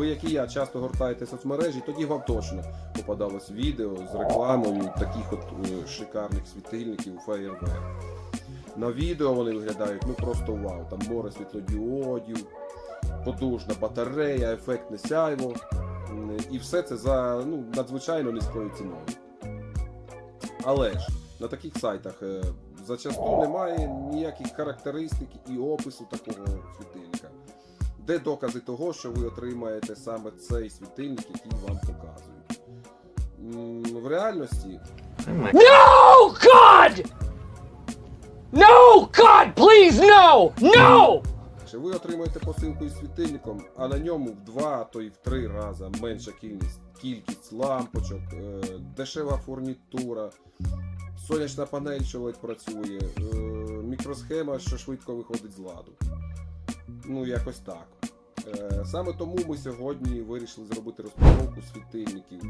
Ви, як і я, часто гортаєте соцмережі, тоді вам точно попадалось відео з рекламою таких от е, шикарних світильників фейерверк. На відео вони виглядають ну просто вау. Там море світлодіодів, потужна батарея, ефектне сяйво. І все це за ну, надзвичайно низькою ціною. Але ж на таких сайтах е, зачасту немає ніяких характеристик і опису такого світильника. Де докази того, що ви отримаєте саме цей світильник, який вам показують. М, В реальності No, God! No, God, please, no! No! Чи ви отримаєте посилку із світильником, а на ньому в два, а то й в три рази менша кількість, кількість лампочок, е, дешева фурнітура, сонячна панель, що ледь працює, е, мікросхема, що швидко виходить з ладу. Ну, якось так. Е, саме тому ми сьогодні вирішили зробити розпаковку світильників.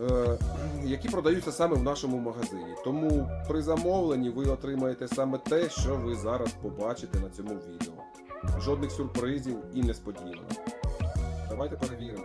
е, Які продаються саме в нашому магазині. Тому при замовленні ви отримаєте саме те, що ви зараз побачите на цьому відео. Жодних сюрпризів і несподіванок. Давайте перевіримо.